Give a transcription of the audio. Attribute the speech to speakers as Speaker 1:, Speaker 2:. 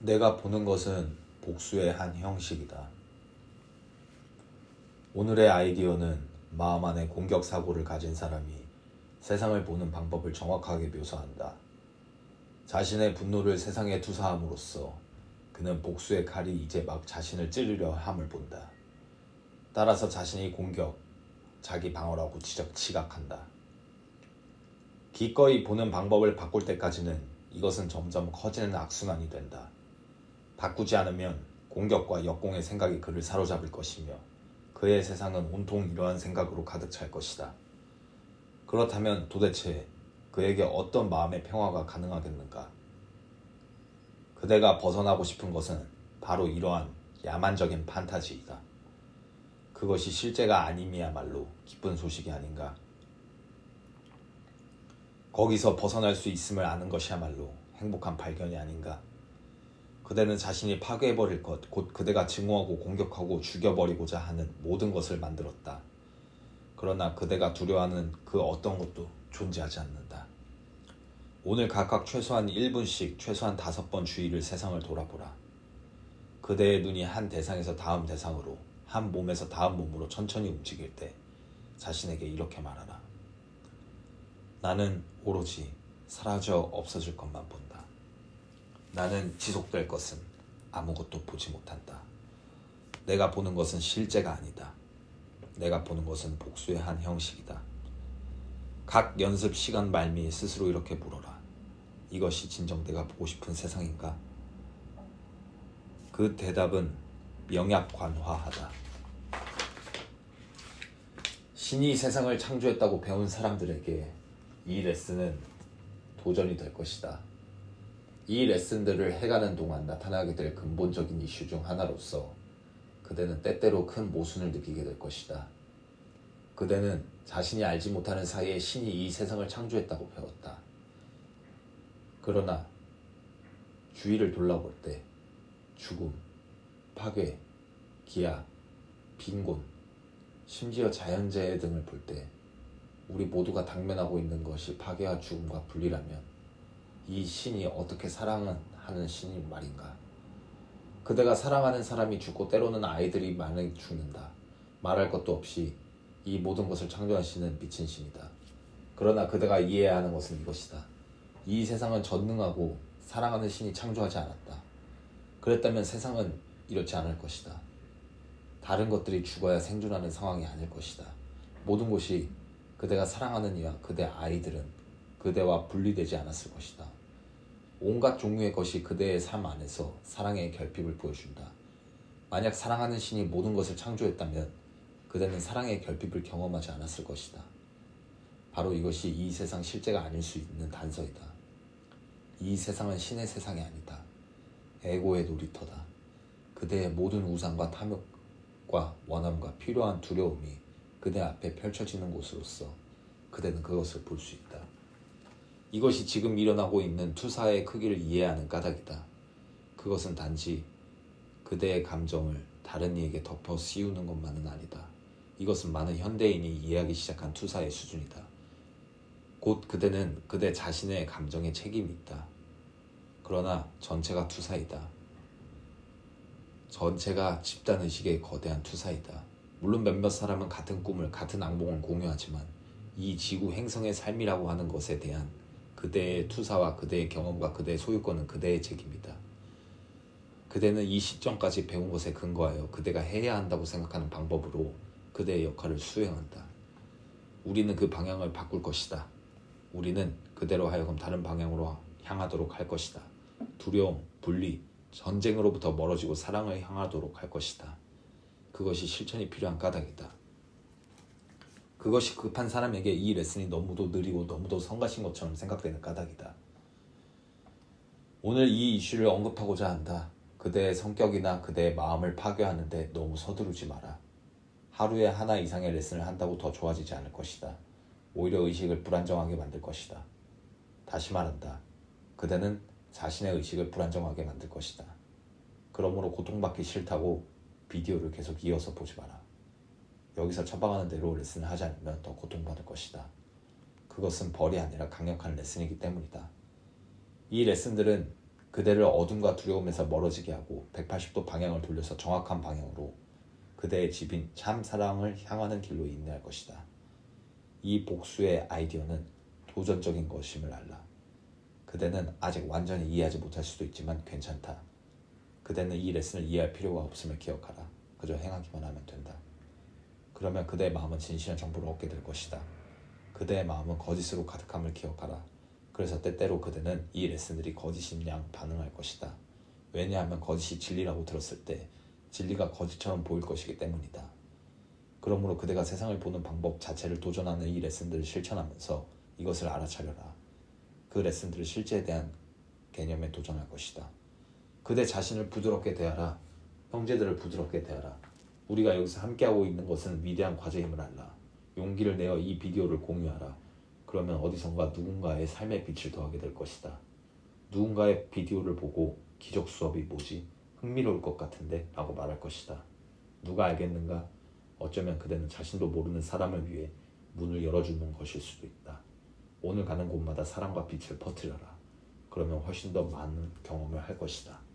Speaker 1: 내가 보는 것은 복수의 한 형식이다. 오늘의 아이디어는 마음 안에 공격 사고를 가진 사람이 세상을 보는 방법을 정확하게 묘사한다. 자신의 분노를 세상에 투사함으로써 그는 복수의 칼이 이제 막 자신을 찌르려 함을 본다. 따라서 자신이 공격, 자기 방어라고 지적, 지각한다. 기꺼이 보는 방법을 바꿀 때까지는 이것은 점점 커지는 악순환이 된다. 바꾸지 않으면 공격과 역공의 생각이 그를 사로잡을 것이며 그의 세상은 온통 이러한 생각으로 가득 찰 것이다. 그렇다면 도대체 그에게 어떤 마음의 평화가 가능하겠는가? 그대가 벗어나고 싶은 것은 바로 이러한 야만적인 판타지이다. 그것이 실제가 아님이야말로 기쁜 소식이 아닌가? 거기서 벗어날 수 있음을 아는 것이야말로 행복한 발견이 아닌가? 그대는 자신이 파괴해버릴 것, 곧 그대가 증오하고 공격하고 죽여버리고자 하는 모든 것을 만들었다. 그러나 그대가 두려워하는 그 어떤 것도 존재하지 않는다. 오늘 각각 최소한 1분씩 최소한 다섯 번 주위를 세상을 돌아보라. 그대의 눈이 한 대상에서 다음 대상으로, 한 몸에서 다음 몸으로 천천히 움직일 때 자신에게 이렇게 말하라. 나는 오로지 사라져 없어질 것만 본다. 나는 지속될 것은 아무것도 보지 못한다. 내가 보는 것은 실제가 아니다. 내가 보는 것은 복수의 한 형식이다. 각 연습 시간 말미에 스스로 이렇게 물어라. 이것이 진정 내가 보고 싶은 세상인가? 그 대답은 명약관화하다. 신이 세상을 창조했다고 배운 사람들에게 이 레슨은 도전이 될 것이다. 이 레슨들을 해가는 동안 나타나게 될 근본적인 이슈 중 하나로서 그대는 때때로 큰 모순을 느끼게 될 것이다. 그대는 자신이 알지 못하는 사이에 신이 이 세상을 창조했다고 배웠다. 그러나 주위를 돌아볼 때 죽음, 파괴, 기아, 빈곤, 심지어 자연재해 등을 볼 때 우리 모두가 당면하고 있는 것이 파괴와 죽음과 분리라면 이 신이 어떻게 사랑은 하는 신이 말인가? 그대가 사랑하는 사람이 죽고 때로는 아이들이 많이 죽는다. 말할 것도 없이 이 모든 것을 신은 미친 신이다. 그러나 그대가 이해해야 하는 것은 이것이다. 이 세상은 전능하고 사랑하는 신이 창조하지 않았다. 그랬다면 세상은 이렇지 않을 것이다. 다른 것들이 죽어야 생존하는 상황이 아닐 것이다. 모든 것이 그대가 사랑하는 이와 그대 아이들은 그대와 분리되지 않았을 것이다. 온갖 종류의 것이 그대의 삶 안에서 사랑의 결핍을 보여준다. 만약 사랑하는 신이 모든 것을 창조했다면 그대는 사랑의 결핍을 경험하지 않았을 것이다. 바로 이것이 이 세상 실제가 아닐 수 있는 단서이다. 이 세상은 신의 세상이 아니다. 에고의 놀이터다. 그대의 모든 우상과 탐욕과 원함과 필요한 두려움이 그대 앞에 펼쳐지는 곳으로서 그대는 그것을 볼 수 있다. 이것이 지금 일어나고 있는 투사의 크기를 이해하는 까닭이다. 그것은 단지 그대의 감정을 다른 이에게 덮어 씌우는 것만은 아니다. 이것은 많은 현대인이 이해하기 시작한 투사의 수준이다. 곧 그대는 그대 자신의 감정에 책임이 있다. 그러나 전체가 투사이다. 전체가 집단의식의 거대한 투사이다. 물론 몇몇 사람은 같은 꿈을, 같은 악몽을 공유하지만 이 지구 행성의 삶이라고 하는 것에 대한 그대의 투사와 그대의 경험과 그대의 소유권은 그대의 책임이다. 그대는 이 시점까지 배운 것에 근거하여 그대가 해야 한다고 생각하는 방법으로 그대의 역할을 수행한다. 우리는 그 방향을 바꿀 것이다. 우리는 그대로 하여금 다른 방향으로 향하도록 할 것이다. 두려움, 분리, 전쟁으로부터 멀어지고 사랑을 향하도록 할 것이다. 그것이 실천이 필요한 까닭이다. 그것이 급한 사람에게 이 레슨이 너무도 느리고 너무도 성가신 것처럼 생각되는 까닭이다. 오늘 이 이슈를 언급하고자 한다. 그대의 성격이나 그대의 마음을 파괴하는데 너무 서두르지 마라. 하루에 하나 이상의 레슨을 한다고 더 좋아지지 않을 것이다. 오히려 의식을 불안정하게 만들 것이다. 다시 말한다. 그대는 자신의 의식을 불안정하게 만들 것이다. 그러므로 고통받기 싫다고 비디오를 계속 이어서 보지 마라. 여기서 처방하는 대로 레슨을 하지 않으면 더 고통받을 것이다. 그것은 벌이 아니라 강력한 레슨이기 때문이다. 이 레슨들은 그대를 어둠과 두려움에서 멀어지게 하고 180도 방향을 돌려서 정확한 방향으로 그대의 집인 참 사랑을 향하는 길로 인도할 것이다. 이 복수의 아이디어는 도전적인 것임을 알라. 그대는 아직 완전히 이해하지 못할 수도 있지만 괜찮다. 그대는 이 레슨을 이해할 필요가 없음을 기억하라. 그저 행하기만 하면 된다. 그러면 그대의 마음은 진실한 정보를 얻게 될 것이다. 그대의 마음은 거짓으로 가득함을 기억하라. 그래서 때때로 그대는 이 레슨들이 거짓인 양 반응할 것이다. 왜냐하면 거짓이 진리라고 들었을 때 진리가 거짓처럼 보일 것이기 때문이다. 그러므로 그대가 세상을 보는 방법 자체를 도전하는 이 레슨들을 실천하면서 이것을 알아차려라. 그 레슨들을 실제에 대한 개념에 도전할 것이다. 그대 자신을 부드럽게 대하라. 형제들을 부드럽게 대하라. 우리가 여기서 함께하고 있는 것은 위대한 과제임을 알라. 용기를 내어 이 비디오를 공유하라. 그러면 어디선가 누군가의 삶의 빛을 더하게 될 것이다. 누군가의 비디오를 보고 기적 수업이 뭐지? 흥미로울 것 같은데? 라고 말할 것이다. 누가 알겠는가? 어쩌면 그대는 자신도 모르는 사람을 위해 문을 열어주는 것일 수도 있다. 오늘 가는 곳마다 사랑과 빛을 퍼뜨려라. 그러면 훨씬 더 많은 경험을 할 것이다.